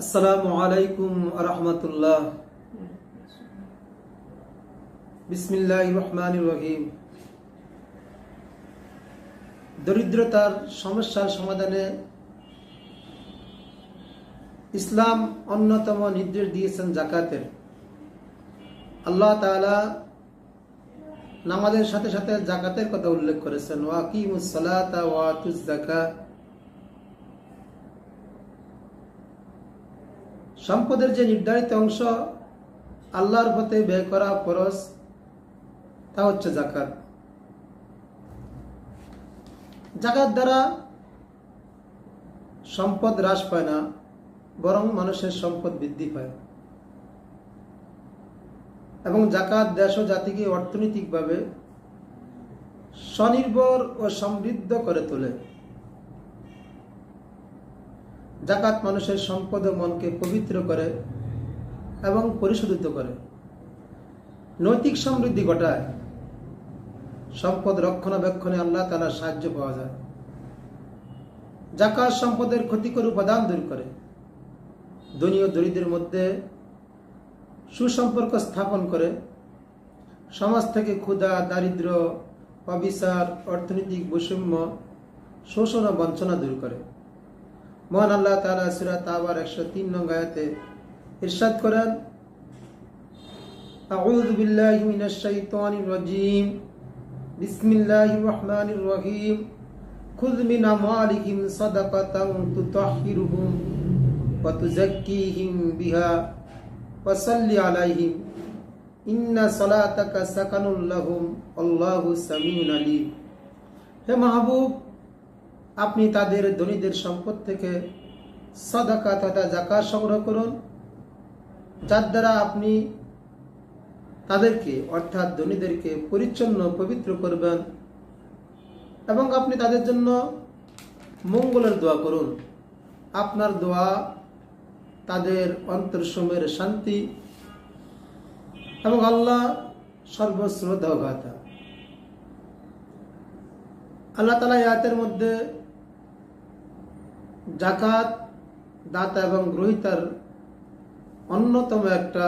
আসসালামু আলাইকুম রহমতুল্লাহ। বিসমিল্লাহ রহমান রহিম। দরিদ্রতার সমস্যার সমাধানে ইসলাম অন্যতম নির্দেশ দিয়েছেন জাকাতের। আল্লাহ তাআলা নামাজের সাথে সাথে জাকাতের কথা উল্লেখ করেছেন। ওয়াকিমুস সালাতা ওয়াতুজ জাকাত সম্পদের যে নির্ধারিত অংশ আল্লাহর পথে ব্যয় করা খরচ তা হচ্ছে জাকাত জাকাত দ্বারা সম্পদ হ্রাস পায় না, বরং মানুষের সম্পদ বৃদ্ধি পায়। এবং জাকাত দেশ ও জাতিকে অর্থনৈতিকভাবে স্বনির্ভর ও সমৃদ্ধ করে তোলে। জাকাত মানুষের সম্পদ ও মনকে পবিত্র করে এবং পরিশোধিত করে। নৈতিক সমৃদ্ধি ঘটায়। সম্পদ রক্ষণাবেক্ষণে আল্লাহ তালা সাহায্য পাওয়া যায়। জাকাত সম্পদের ক্ষতিকর উপাদান দূর করে। ও দরিদ্রের মধ্যে সুসম্পর্ক স্থাপন করে। সমাজ থেকে ক্ষুধা, দারিদ্র, অবিচার, অর্থনৈতিক বৈষম্য, শোষণ ও বঞ্চনা দূর করে। মহান আল্লাহ তালা সুরাত আবার একশো তিন নং আয়াতে ইরশাদ করেন أعوذ بالله من الشيطان الرجيم بسم الله الرحمن الرحيم خذ من أموالهم صدقة تطهرهم وتزكيهم بها وصل عليهم إن صلاتك سكن لهم الله سميع عليم হে মাহবুব আপনি তাদের ধনীদের সম্পদ থেকে সাদাকা তথা জাকাত সংগ্রহ করুন, যার দ্বারা আপনি তাদেরকে, অর্থাৎ ধনীদেরকে পরিচ্ছন্ন, পবিত্র করবেন এবং আপনি তাদের জন্য মঙ্গলের দোয়া করুন। আপনার দোয়া তাদের অন্তরসমের শান্তি এবং আল্লাহ সর্বশ্রদ্ধা আল্লাহ তালা ইয়াতের মধ্যে জাকাত, দাতা এবং গ্রহিতার অন্যতম একটা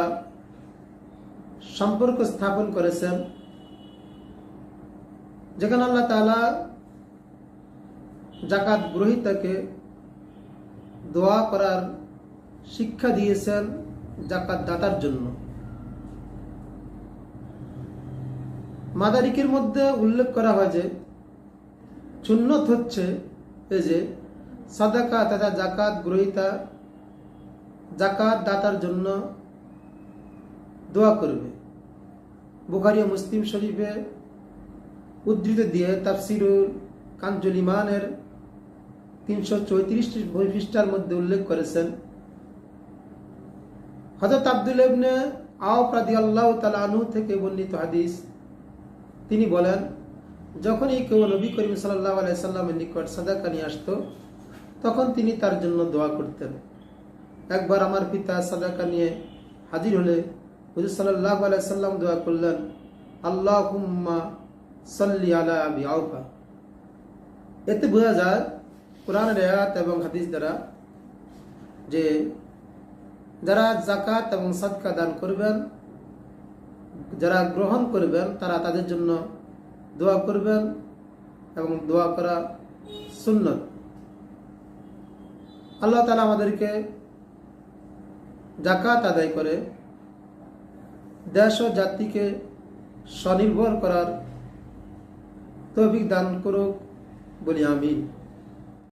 সম্পর্ক স্থাপন করেছেন। যেখানে আল্লাহ তালা জাকাত গ্রহিতাকে দোয়া করার শিক্ষা দিয়েছেন জাকাত দাতার জন্য। মাদারিকের মধ্যে উল্লেখ করা হয় যে, সুন্নত হচ্ছে এই যে সাদাকা তথা জাকাত গ্রহিতা জাকাত দাতার জন্য দোয়া করবে। বুখারি ও মুসলিম শরীফে উদ্ধৃত দিয়ে তাফসিরুল কাঞ্জুল ইমানের তিনশো চৌত্রিশটি পৃষ্ঠার মধ্যে উল্লেখ করেছেন। হজরত আব্দুল ইবনে আওপ্রাদি আল্লাহ তালু থেকে বর্ণিত হাদিস। তিনি বলেন, যখনই কেউ নবী করিম সাল্লাহ আলাইসাল্লামের নিকট সাদাকা নিয়ে আসতো তখন তিনি তার জন্য দোয়া করতেন। একবার আমার পিতা সাদাকা নিয়ে হাজির হলে হুজুর সাল্লাহ আলাইসাল্লাম দোয়া করলেন আল্লাহ হুম্মা সাল্লি আলা আবি আউফা এতে বোঝা যায় কোরআনের রেয়াত এবং হাদিস দ্বারা যে যারা জাকাত এবং সাদকা দান করবেন, যারা গ্রহণ করবেন, তারা তাদের জন্য দোয়া করবেন এবং দোয়া করা সুন্নত। আল্লাহ তালা আমাদেরকে জাকাত আদায় করে দেশ ও জাতিকে স্বনির্ভর করার তৌফিক দান করুক বলি আমি